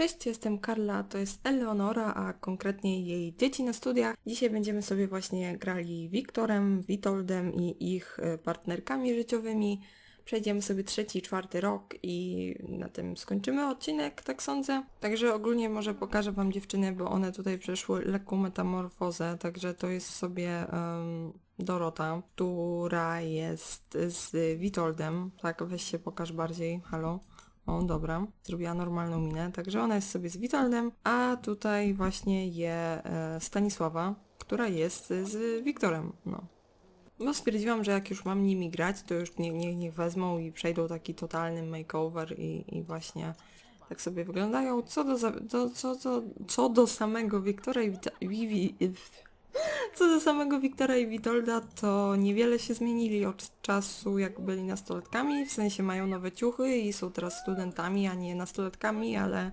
Cześć, jestem Karla, to jest Eleonora, a konkretnie jej dzieci na studiach. Dzisiaj będziemy sobie właśnie grali Wiktorem, Witoldem i ich e, partnerkami życiowymi. Przejdziemy sobie trzeci czwarty rok i na tym skończymy odcinek, tak sądzę. Także ogólnie może pokażę wam dziewczyny, bo one tutaj przeszły lekką metamorfozę, także to jest sobie em, Dorota, która jest z Witoldem. Tak, weź się pokaż bardziej, halo. O, dobra, zrobiła normalną minę, także ona jest sobie z Witoldem, a tutaj właśnie je e, Stanisława, która jest z Wiktorem, no. No stwierdziłam, że jak już mam nimi grać, to już niech, niech, niech wezmą i przejdą taki totalny makeover i, i właśnie tak sobie wyglądają. Co do, do, co, co, co do samego Wiktora i Wi- co do samego Wiktora i Witolda, to niewiele się zmienili od czasu, jak byli nastolatkami, w sensie mają nowe ciuchy i są teraz studentami, a nie nastolatkami, ale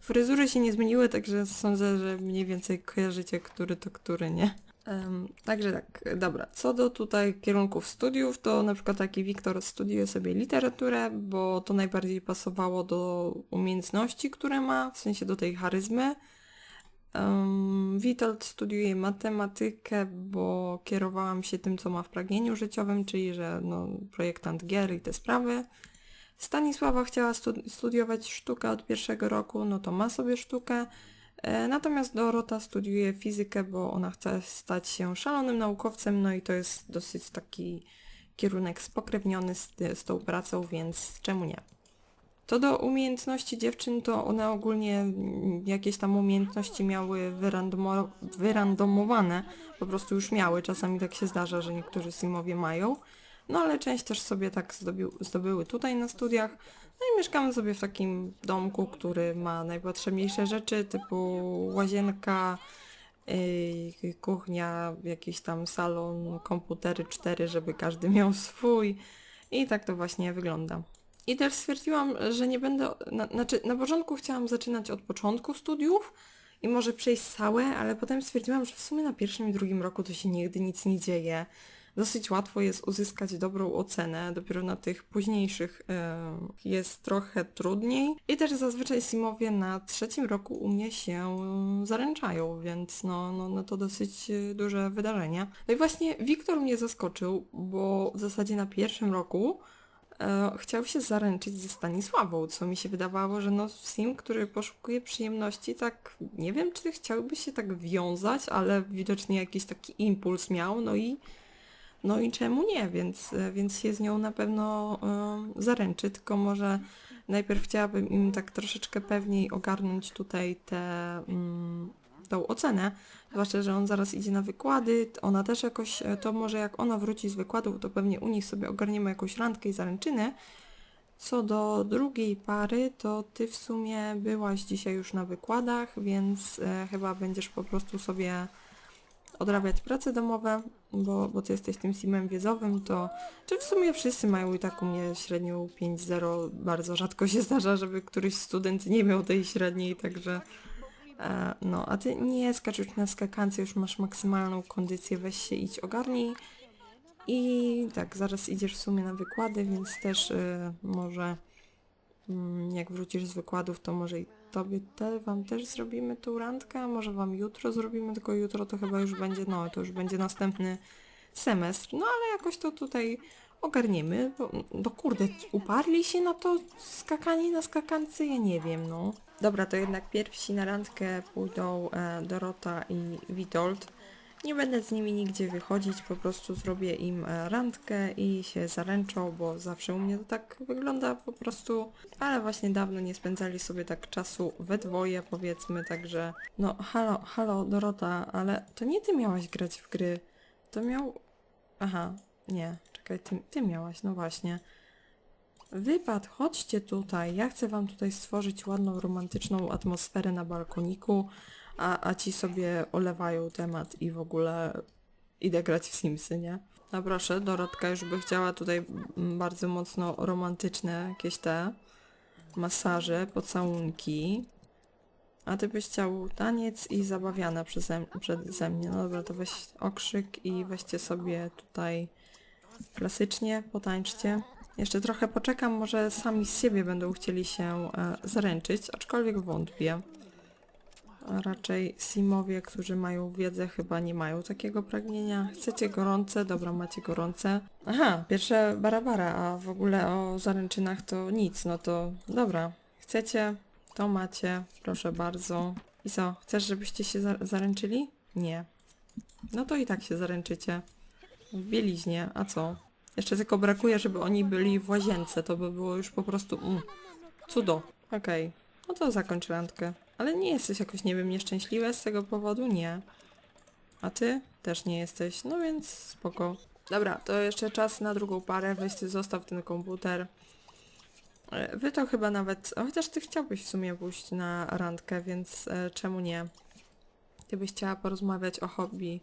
fryzury się nie zmieniły, także sądzę, że mniej więcej kojarzycie, który to który, nie? Em, także tak, dobra. Co do tutaj kierunków studiów, to na przykład taki Wiktor studiuje sobie literaturę, bo to najbardziej pasowało do umiejętności, które ma, w sensie do tej charyzmy. Um, Witold studiuje matematykę, bo kierowałam się tym, co ma w pragnieniu życiowym, czyli że no, projektant gier i te sprawy. Stanisława chciała stu- studiować sztukę od pierwszego roku, no to ma sobie sztukę. E, Natomiast Dorota studiuje fizykę, bo ona chce stać się szalonym naukowcem, no i to jest dosyć taki kierunek spokrewniony z, z tą pracą, więc czemu nie? To do umiejętności dziewczyn, to one ogólnie mm, jakieś tam umiejętności miały wyrandomo- wyrandomowane, po prostu już miały, czasami tak się zdarza, że niektórzy simowie mają, no ale część też sobie tak zdobyły tutaj na studiach, no i mieszkamy sobie w takim domku, który ma najpotrzebniejsze rzeczy, typu łazienka, yy, kuchnia, jakiś tam salon, komputery cztery, żeby każdy miał swój. I tak to właśnie wygląda. I też stwierdziłam, że nie będę, na, znaczy na początku chciałam zaczynać od początku studiów i może przejść całe, ale potem stwierdziłam, że w sumie na pierwszym i drugim roku to się nigdy nic nie dzieje. Dosyć łatwo jest uzyskać dobrą ocenę, dopiero na tych późniejszych e, jest trochę trudniej. I też zazwyczaj simowie na trzecim roku u mnie się zaręczają, więc no, no, no to dosyć duże wydarzenie. No i właśnie Wiktor mnie zaskoczył, bo w zasadzie na pierwszym roku e, chciał się zaręczyć ze Stanisławą, co mi się wydawało, że no Sim, który poszukuje przyjemności, tak nie wiem, czy chciałby się tak wiązać, ale widocznie jakiś taki impuls miał, no i no i czemu nie, więc, e, więc się z nią na pewno e, zaręczy, tylko może najpierw chciałabym im tak troszeczkę pewniej ogarnąć tutaj tę mm, tą ocenę, zwłaszcza, że on zaraz idzie na wykłady, ona też jakoś, e, to może jak ona wróci z wykładów, to pewnie u nich sobie ogarniemy jakąś randkę i zaręczyny. Co do drugiej pary, to ty w sumie byłaś dzisiaj już na wykładach, więc e, chyba będziesz po prostu sobie odrabiać prace domowe, bo, bo ty jesteś tym simem wiedzowym, to czy w sumie wszyscy mają i tak u mnie średnią 5-0, bardzo rzadko się zdarza, żeby któryś student nie miał tej średniej, także no, a ty nie skacz już na skakance, już masz maksymalną kondycję, weź się idź ogarnij. I tak, zaraz idziesz w sumie na wykłady, więc też e, może mm, jak wrócisz z wykładów, to może i tobie te, wam też zrobimy tą randkę, może wam jutro zrobimy, tylko jutro to chyba już będzie, no to już będzie następny semestr, no ale jakoś to tutaj ogarniemy, bo, bo kurde, uparli się na to skakanie na skakance, ja nie wiem, no. Dobra, to jednak pierwsi na randkę pójdą e, Dorota i Witold. Nie będę z nimi nigdzie wychodzić, po prostu zrobię im e, randkę i się zaręczą, bo zawsze u mnie to tak wygląda po prostu. Ale właśnie dawno nie spędzali sobie tak czasu we dwoje, powiedzmy, także... No, halo, halo, Dorota, ale to nie ty miałaś grać w gry. To miał... Aha, nie, czekaj, ty, ty miałaś, no właśnie. Wypad, chodźcie tutaj. Ja chcę wam tutaj stworzyć ładną, romantyczną atmosferę na balkoniku, a, a ci sobie olewają temat i w ogóle idę grać w Simsy, nie? No proszę, Dorotka już by chciała tutaj bardzo mocno romantyczne jakieś te masaże, pocałunki. A ty byś chciał taniec i zabawiana przeze, przeze mnie. No dobra, to weź okrzyk i weźcie sobie tutaj klasycznie, potańczcie. Jeszcze trochę poczekam, może sami z siebie będą chcieli się e, zaręczyć, aczkolwiek wątpię. A raczej Simowie, którzy mają wiedzę, chyba nie mają takiego pragnienia. Chcecie gorące? Dobra, macie gorące. Aha, pierwsze barabara, a w ogóle o zaręczynach to nic, no to dobra. Chcecie? To macie, proszę bardzo. I co, chcesz, żebyście się za zaręczyli? Nie. No to i tak się zaręczycie. W bieliźnie, a co? Jeszcze tylko brakuje, żeby oni byli w łazience, to by było już po prostu mm, cudo. Okej, no to zakończ randkę. Ale nie jesteś jakoś, nie wiem, nieszczęśliwe z tego powodu? Nie. A ty? Też nie jesteś, no więc spoko. Dobra, to jeszcze czas na drugą parę, weź ty zostaw ten komputer. E, Wy to chyba nawet, chociaż ty chciałbyś w sumie pójść na randkę, więc e, czemu nie? Ty byś chciała porozmawiać o hobby,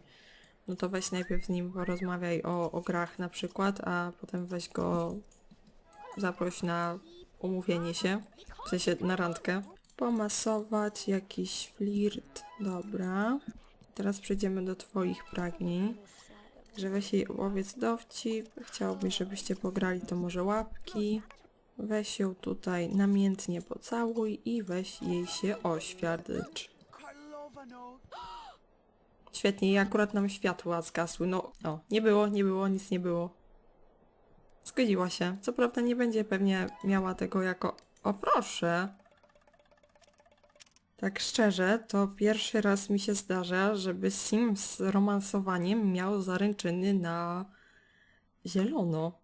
no to weź najpierw z nim porozmawiaj o, o grach na przykład, a potem weź go zaproś na umówienie się, w sensie na randkę. Pomasować, jakiś flirt, dobra. Teraz przejdziemy do twoich pragnień. Że weź jej opowiedz dowcip, chciałbyś, żebyście pograli to może łapki. Weź ją tutaj namiętnie pocałuj i weź jej się oświadcz. Świetnie, i akurat nam światła zgasły. No, o, nie było, nie było, nic nie było. Zgodziła się. Co prawda nie będzie pewnie miała tego jako... O proszę! Tak szczerze, to pierwszy raz mi się zdarza, żeby sim z romansowaniem miał zaręczyny na zielono.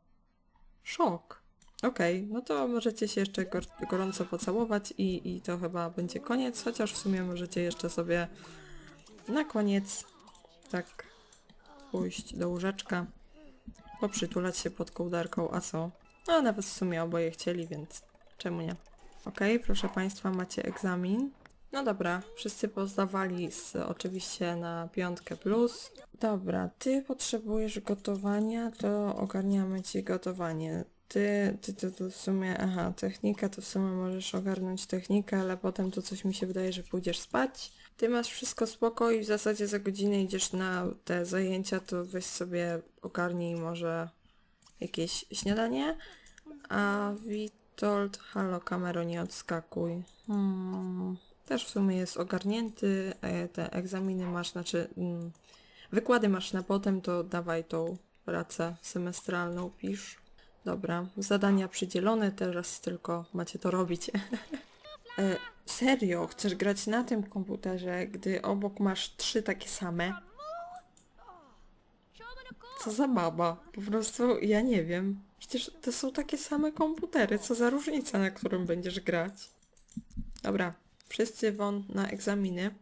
Szok. Okej, no to możecie się jeszcze gor gorąco pocałować i, i to chyba będzie koniec, chociaż w sumie możecie jeszcze sobie na koniec tak pójść do łóżeczka, poprzytulać się pod kołdarką, a co? No nawet w sumie oboje chcieli, więc czemu nie? Okej, proszę Państwa, macie egzamin. No dobra, wszyscy pozdawali z, oczywiście na piątkę plus. Dobra, ty potrzebujesz gotowania, to ogarniamy ci gotowanie. Ty, ty, ty, to w sumie, aha, technika, to w sumie możesz ogarnąć technikę, ale potem to coś mi się wydaje, że pójdziesz spać. Ty masz wszystko spoko i w zasadzie za godzinę idziesz na te zajęcia, to weź sobie ogarnij może jakieś śniadanie. A Witold, halo kamero, nie odskakuj. Hmm. Też w sumie jest ogarnięty, e, te egzaminy masz, znaczy mm, wykłady masz na potem, to dawaj tą pracę semestralną, pisz. Dobra, zadania przydzielone, teraz tylko macie to robić. serio, chcesz grać na tym komputerze, gdy obok masz trzy takie same? Co za baba? Po prostu ja nie wiem. Przecież to są takie same komputery, co za różnica, na którym będziesz grać. Dobra, wszyscy won na egzaminy.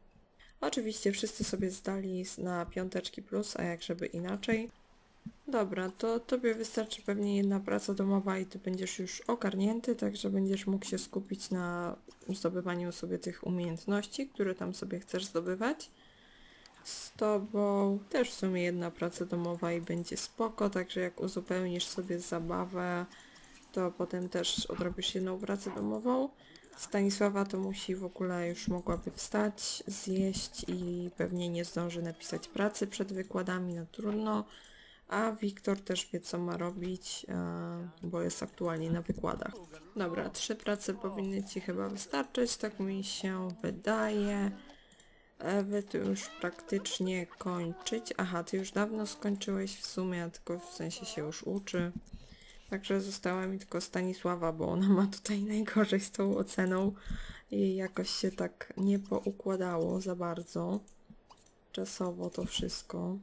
Oczywiście wszyscy sobie zdali na piąteczki plus, a jak żeby inaczej. Dobra, to tobie wystarczy pewnie jedna praca domowa i ty będziesz już ogarnięty, także będziesz mógł się skupić na zdobywaniu sobie tych umiejętności, które tam sobie chcesz zdobywać. Z tobą też w sumie jedna praca domowa i będzie spoko, także jak uzupełnisz sobie zabawę, to potem też odrobisz jedną pracę domową. Stanisława to musi w ogóle już mogłaby wstać, zjeść i pewnie nie zdąży napisać pracy przed wykładami, no trudno. A Wiktor też wie co ma robić, e, bo jest aktualnie na wykładach. Dobra, trzy prace powinny Ci chyba wystarczyć, tak mi się wydaje. Ewy ty już praktycznie kończyć. Aha, ty już dawno skończyłeś w sumie, tylko w sensie się już uczy. Także została mi tylko Stanisława, bo ona ma tutaj najgorzej z tą oceną i jakoś się tak nie poukładało za bardzo. Czasowo to wszystko.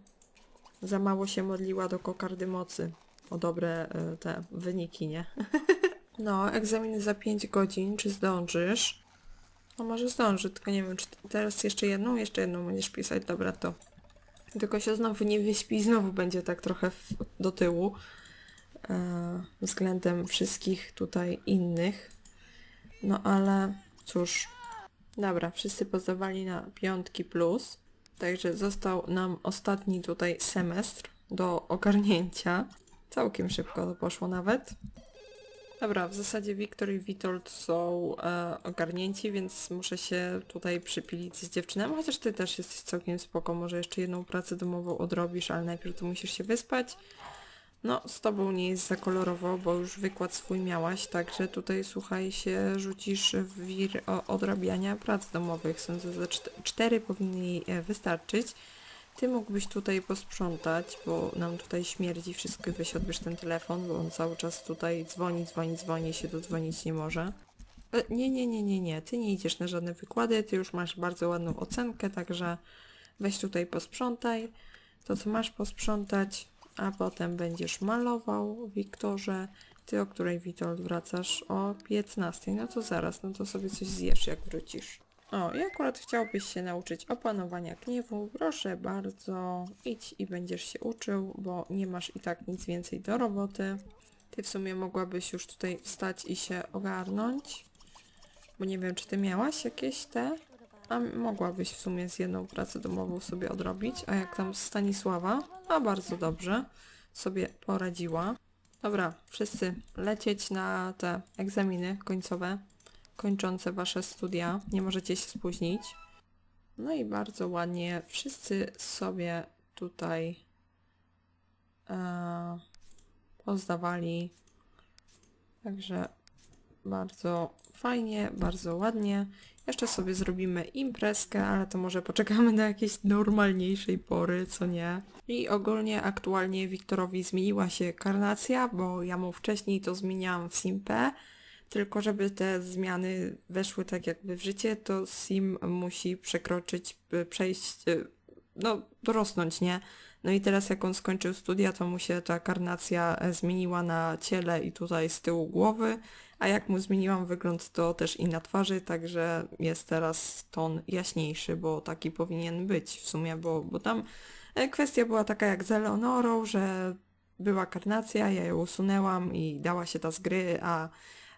Za mało się modliła do kokardy mocy o dobre e, te wyniki, nie? no, egzaminy za 5 godzin, czy zdążysz? No może zdąży, tylko nie wiem, czy teraz jeszcze jedną, jeszcze jedną będziesz pisać, dobra to. Tylko się znowu nie wyśpi, znowu będzie tak trochę w, do tyłu e, względem wszystkich tutaj innych. No ale cóż, dobra, wszyscy pozdawali na piątki plus, także został nam ostatni tutaj semestr do ogarnięcia. Całkiem szybko to poszło nawet. Dobra, w zasadzie Wiktor i Witold są e, ogarnięci, więc muszę się tutaj przypilić z dziewczynami, chociaż ty też jesteś całkiem spoko, może jeszcze jedną pracę domową odrobisz, ale najpierw tu musisz się wyspać. No, z tobą nie jest za kolorowo, bo już wykład swój miałaś, także tutaj, słuchaj, się rzucisz w wir odrabiania prac domowych. Sądzę, że czt- cztery powinny e, wystarczyć. Ty mógłbyś tutaj posprzątać, bo nam tutaj śmierdzi wszystko. Weź odbierz ten telefon, bo on cały czas tutaj dzwoni, dzwoni, dzwoni, się dodzwonić nie może. E, Nie, nie, nie, nie, nie. Ty nie idziesz na żadne wykłady, ty już masz bardzo ładną ocenkę, także weź tutaj posprzątaj to, co masz posprzątać, a potem będziesz malował, Wiktorze. Ty, o której Witold wracasz? O 15. No to zaraz, no to sobie coś zjesz, jak wrócisz. O, i akurat chciałbyś się nauczyć opanowania gniewu. Proszę bardzo, idź i będziesz się uczył, bo nie masz i tak nic więcej do roboty. Ty w sumie mogłabyś już tutaj wstać i się ogarnąć. Bo nie wiem, czy ty miałaś jakieś te? A mogłabyś w sumie z jedną pracę domową sobie odrobić. A jak tam Stanisława? A bardzo dobrze. Sobie poradziła. Dobra, wszyscy lecieć na te egzaminy końcowe, kończące wasze studia. Nie możecie się spóźnić. No i bardzo ładnie wszyscy sobie tutaj e, pozdawali. Także bardzo fajnie, bardzo ładnie. Jeszcze sobie zrobimy imprezkę, ale to może poczekamy na jakiejś normalniejszej pory, co nie. I ogólnie aktualnie Wiktorowi zmieniła się karnacja, bo ja mu wcześniej to zmieniałam w Simpe. Tylko żeby te zmiany weszły tak jakby w życie, to Sim musi przekroczyć, y, przejść, y, no dorosnąć, nie? No i teraz jak on skończył studia, to mu się ta karnacja e, zmieniła na ciele i tutaj z tyłu głowy, a jak mu zmieniłam wygląd, to też i na twarzy, także jest teraz ton jaśniejszy, bo taki powinien być w sumie, bo, bo tam e, kwestia była taka jak z Eleonorą, że była karnacja, ja ją usunęłam i dała się ta z gry, a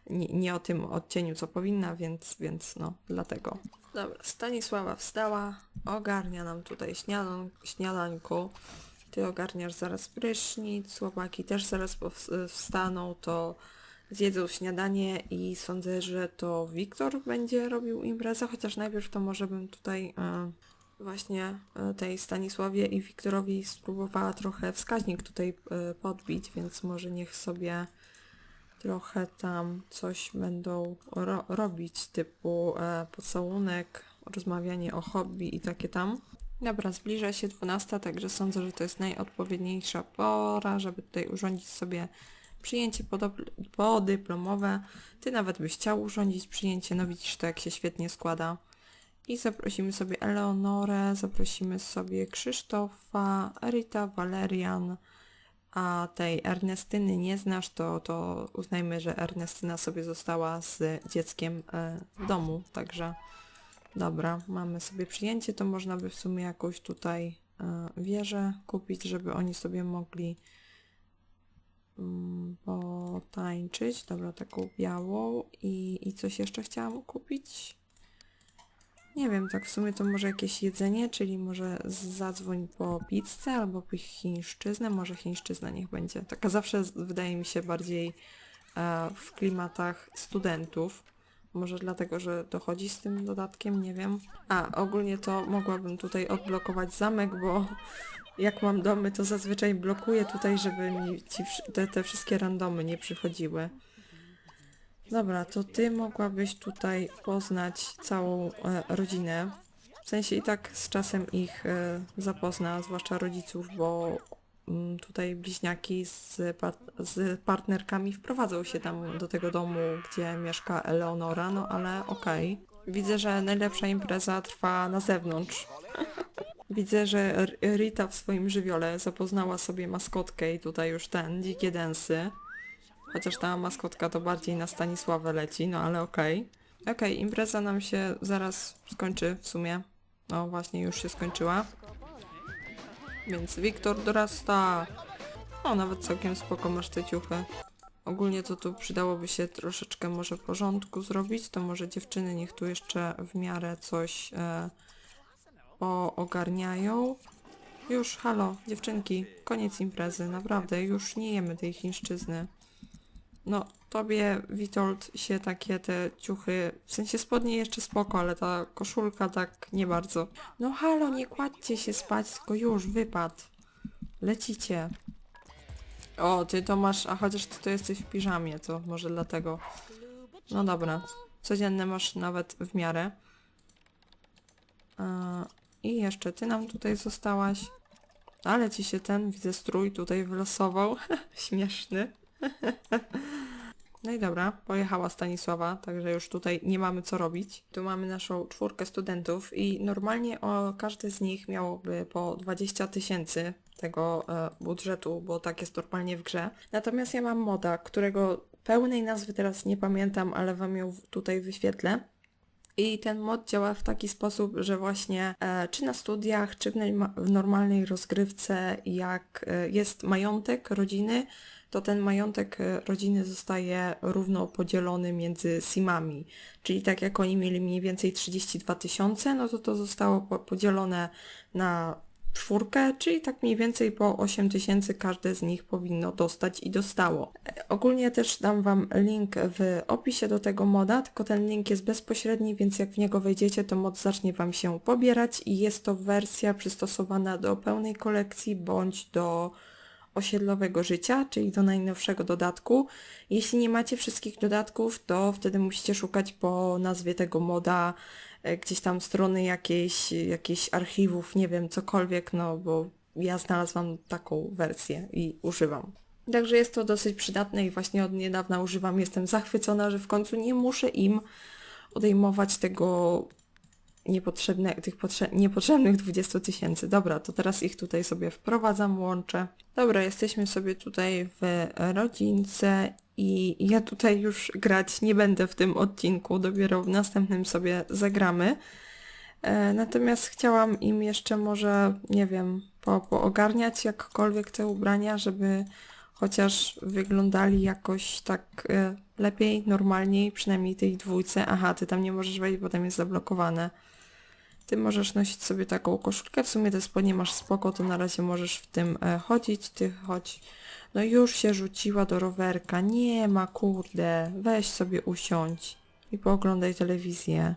nie, nie o tym odcieniu, co powinna, więc, więc no, dlatego. Dobra, Stanisława wstała, ogarnia nam tutaj śniadan, śniadanku. Ty ogarniasz zaraz prysznic, chłopaki też zaraz pows- wstaną, to zjedzą śniadanie i sądzę, że to Wiktor będzie robił imprezę, chociaż najpierw to może bym tutaj e, właśnie e, tej Stanisławie i Wiktorowi spróbowała trochę wskaźnik tutaj e, podbić, więc może niech sobie trochę tam coś będą ro- robić, typu e, pocałunek, rozmawianie o hobby i takie tam. Dobra, zbliża się 12, także sądzę, że to jest najodpowiedniejsza pora, żeby tutaj urządzić sobie przyjęcie podyplomowe. Ty nawet byś chciał urządzić przyjęcie, no widzisz to jak się świetnie składa. I zaprosimy sobie Eleonorę, zaprosimy sobie Krzysztofa, Rita, Walerian, a tej Ernestyny nie znasz, to, to uznajmy, że Ernestyna sobie została z dzieckiem e, w domu, także dobra, mamy sobie przyjęcie, to można by w sumie jakąś tutaj e, wieżę kupić, żeby oni sobie mogli mm, potańczyć. Dobra, taką białą i, i coś jeszcze chciałam kupić. Nie wiem, tak w sumie to może jakieś jedzenie, czyli może zadzwoń po pizzę albo po chińszczyznę, może chińszczyzna niech będzie. Taka zawsze wydaje mi się bardziej e, w klimatach studentów. Może dlatego, że dochodzi z tym dodatkiem, nie wiem. A, ogólnie to mogłabym tutaj odblokować zamek, bo jak mam domy, to zazwyczaj blokuję tutaj, żeby mi ci, te, te wszystkie randomy nie przychodziły. Dobra, to ty mogłabyś tutaj poznać całą e, rodzinę. W sensie i tak z czasem ich e, zapozna, zwłaszcza rodziców, bo tutaj bliźniaki z, z partnerkami wprowadzą się tam do tego domu, gdzie mieszka Eleonora, no ale okej. Widzę, że najlepsza impreza trwa na zewnątrz. Widzę, że Rita w swoim żywiole zapoznała sobie maskotkę i tutaj już ten, dzikie densy. Chociaż ta maskotka to bardziej na Stanisławę leci, no ale okej. Okej, impreza nam się zaraz skończy w sumie. No właśnie, już się skończyła. Więc Wiktor dorasta. O, nawet całkiem spoko masz te ciuchy. Ogólnie to tu przydałoby się troszeczkę może porządku zrobić, to może dziewczyny niech tu jeszcze w miarę coś e, poogarniają. Już, halo, dziewczynki, koniec imprezy, naprawdę, już nie jemy tej chińszczyzny. No, tobie, Witold, się takie te ciuchy, w sensie spodnie jeszcze spoko, ale ta koszulka tak nie bardzo. No halo, nie kładźcie się spać, tylko już, wypad. Lecicie. O, ty to masz, a chociaż ty to jesteś w piżamie, to może dlatego. No dobra, codzienne masz nawet w miarę. E, I jeszcze ty nam tutaj zostałaś. Ale ci się ten, widzę, strój tutaj wylosował. Śmieszny. No i dobra, pojechała Stanisława, także już tutaj nie mamy co robić. Tu mamy naszą czwórkę studentów i normalnie o każdy z nich miałoby po 20 tysięcy tego e, budżetu, bo tak jest normalnie w grze. Natomiast ja mam moda, którego pełnej nazwy teraz nie pamiętam, ale wam ją tutaj wyświetlę. I ten mod działa w taki sposób, że właśnie e, czy na studiach, czy w, w normalnej rozgrywce, jak e, jest majątek rodziny, to ten majątek e, rodziny zostaje równo podzielony między simami. Czyli tak jak oni mieli mniej więcej 32 tysiące, no to to zostało po- podzielone na czwórkę, czyli tak mniej więcej po 8 tysięcy każde z nich powinno dostać i dostało. E, Ogólnie też dam Wam link w opisie do tego moda, tylko ten link jest bezpośredni, więc jak w niego wejdziecie, to mod zacznie Wam się pobierać i jest to wersja przystosowana do pełnej kolekcji bądź do osiedlowego życia, czyli do najnowszego dodatku. Jeśli nie macie wszystkich dodatków, to wtedy musicie szukać po nazwie tego moda gdzieś tam strony jakiejś, jakichś archiwów, nie wiem, cokolwiek, no bo ja znalazłam taką wersję i używam. Także jest to dosyć przydatne i właśnie od niedawna używam. Jestem zachwycona, że w końcu nie muszę im odejmować tego niepotrzebne, tych potrze- niepotrzebnych 20 tysięcy. Dobra, to teraz ich tutaj sobie wprowadzam, łączę. Dobra, jesteśmy sobie tutaj w rodzince i ja tutaj już grać nie będę w tym odcinku, dopiero w następnym sobie zagramy. E, natomiast chciałam im jeszcze może, nie wiem, po, poogarniać jakkolwiek te ubrania, żeby chociaż wyglądali jakoś tak e, lepiej, normalniej, przynajmniej tej dwójce. Aha, ty tam nie możesz wejść, bo tam jest zablokowane. Ty możesz nosić sobie taką koszulkę, w sumie te spodnie masz spoko, to na razie możesz w tym e, chodzić, ty chodź. No już się rzuciła do rowerka, nie ma kurde, weź sobie usiądź i pooglądaj telewizję.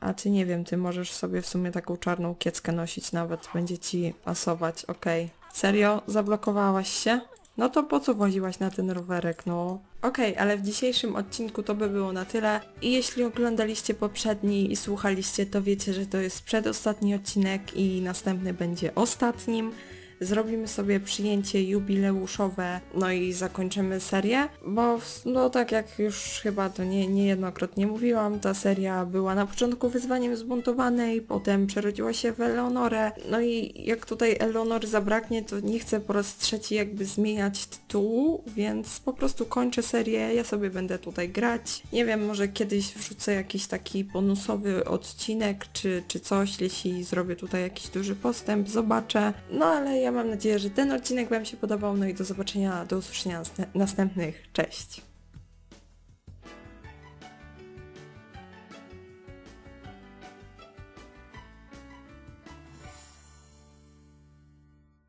A ty nie wiem, ty możesz sobie w sumie taką czarną kieckę nosić nawet, będzie ci pasować, okej. Serio? Zablokowałaś się? No to po co woziłaś na ten rowerek, no? Okej, ale w dzisiejszym odcinku to by było na tyle. I jeśli oglądaliście poprzedni i słuchaliście, to wiecie, że to jest przedostatni odcinek i następny będzie ostatnim. Zrobimy sobie przyjęcie jubileuszowe, no i zakończymy serię, bo no tak jak już chyba to nie, niejednokrotnie mówiłam, ta seria była na początku wyzwaniem zbuntowanej, potem przerodziła się w Eleonorę, no i jak tutaj Eleonory zabraknie, to nie chcę po raz trzeci jakby zmieniać tytułu, więc po prostu kończę serię, ja sobie będę tutaj grać. Nie wiem, może kiedyś wrzucę jakiś taki bonusowy odcinek, czy, czy coś, jeśli zrobię tutaj jakiś duży postęp, zobaczę. No ale ja mam nadzieję, że ten odcinek Wam się podobał, no i do zobaczenia, do usłyszenia następnych. Cześć!